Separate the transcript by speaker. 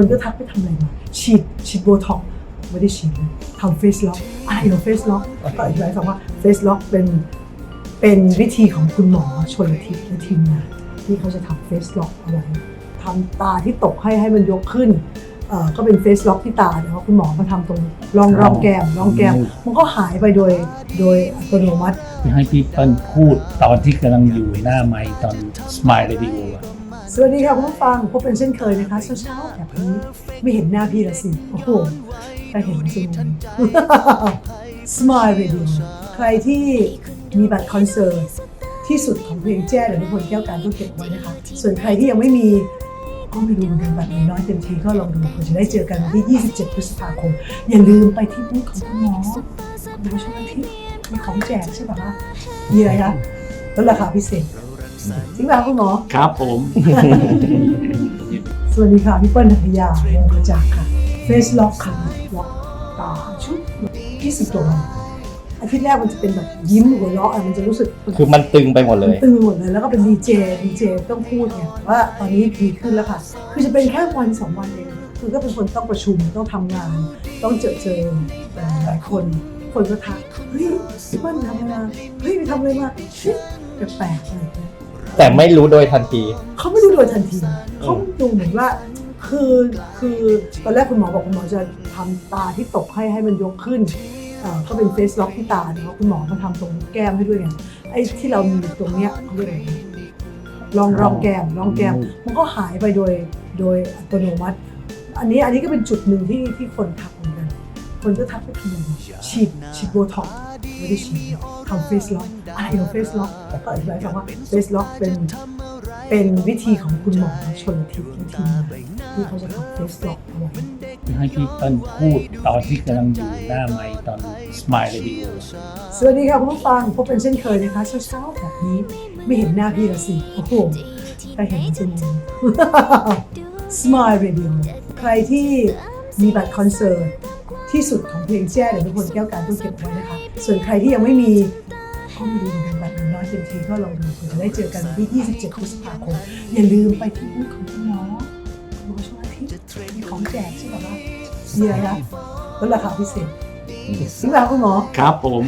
Speaker 1: คนก็ทักไปทำอะไรมาฉีดฉีดโบท็อกซ์ไม่ได้ฉีดนะทำเฟสล็อกอะไรเหรอเฟสล็อกก็อธิบายให้ฟังว่าเฟสล็อกเป็นเป็นวิธีของคุณหมอชนละทิศและทีมงานที่เขาจะทำเฟสล็อกเอาไว้ทำตาที่ตกให้ให้มันยกขึ้นเอ่อก็เป็นเฟสล็อกที่ตาแต่ว่าคุณหมอมาทำตรงรองรองแก้มรองแก้มมันก็หายไปโดยโดยอัตโนมัติ
Speaker 2: ให้พี่เปิ้ลพูดตอนที่กำลังอยู่หน้าไมค์ตอน Smile Radio อะ
Speaker 1: สวัสดีค่ะคุณผู้ฟังพบเป็นเช่นเคยนะคะเช้าๆแบบนี้ไม่เห็นหน้าพี่ละสิ โอ้โหแต่เห็นจริง Smile Radio ใครที่มีบัตรคอนเสิร์ตที่สุดของเพลงแจ้หรือทุกคนแก้วการต้องเก็บไว้นะคะ ส่วนใครที่ยังไม่มีก็ไม่รู้เหมือนกันบัตรมีน้อยเต็มทีก็ลองดูเราจะได้เจอกันวันที่ 27 พฤษภาคม อย่าลืมไปที่บูธของคุณหมอดูช่วงทิตย์มีของแจกใช่ปะคะมีอะไรคะลดราคาพิเศษ จริงป่ะคุณหมอ
Speaker 2: ครับผม
Speaker 1: สวัสดีค่ะ พี่เปิ้ลนัทยาวงกระจากค่ะ เฟสล็อกค่ะล็อกตาชุดที่สิบตัวอาทิตย์แรกมันจะเป็นแบบยิ้มหัวเราะอะมันจะรู้สึก
Speaker 3: คือมันตึงไปหมดเลย
Speaker 1: ตึงไปหมดเลยแล้วก็เป็นดีเจดีเจต้องพูดไงว่าตอนนี้ดีขึ้นแล้วค่ะ คือจะเป็นแค่วันสองวันเองคือก็เป็นคนต้องประชุมต้องทำงาน ต้องเจอเจอหลายคนคนก็ทักเฮ้ยพี่เปิ้ลทำอะไรมาเฮ้ยไปทำอะไรมาเฮ้ยแปลกๆอะไรอย่างเงี้ย
Speaker 3: แต่ไม่รู้โดยทันที
Speaker 1: เขาไม่ดูโดยทันทีเขาดูเหมือนว่า คือคือตอนแรกคุณหมอบอกคุณหมอจะทำตาที่ตกให้ให้มันยกขึ้นเอ่อก็เป็นเฟสล็อกที่ตาเนาะคุณหมอมาทำตรงแก้มให้ด้วยไงไอ้ที่เรามีตรงเนี้ยเขาเรียกอะไรนะรองรองแก้มรองแก้ม มันก็หายไปโดยโดยอัตโนมัติ อันนี้อันนี้ก็เป็นจุดหนึ่งที่ที่คนทักเหมือนกัน คนก็ทักไปทำอะไรมาฉีดฉีดโบท็อกซ์ ไม่ได้ฉีดทำเฟสล็อกอะไรเหรอเฟสล็อกก็อธิบายให้ฟังว่าเฟสล็อกเป็นเป็นวิธีของคุณหมอชนละทิศและทีมงานที่เขาจะทำเฟสล็อกเอาไว้
Speaker 2: ให้พี่เปิ้ลพูดตอนที่กำลังอยู่หน้าไมค์ตอน Smile Radio อะ
Speaker 1: สวัสดีค่ะคุณผู้ฟังพบเป็นเช่นเคยนะคะเช้าๆแบบนี้ไม่เห็นหน้าพี่ละสิโอ้โหแต่เห็นจริง Smile Radio ใครที่มีบัตรคอนเสิร์ตที่สุดของเพลงแจ้หรือทุกคนแก้วการต้องเก็บไว้นะคะ ส่วนใครที่ยังไม่มีก็ไม่รู้เหมือนกันบัตรมีน้อยเต็มทีก็ลองดูเผื่อจะได้เจอกันวันที่ 27พฤษภาคมอย่าลืมไปที่บูธของคุณหมอคุณหมอช่วงอาทิตย์มีของแจกใช่ไหมคะมีอะไรคะลดราคาพิเศษจริงป่ะคุณหมอ
Speaker 2: ครับผม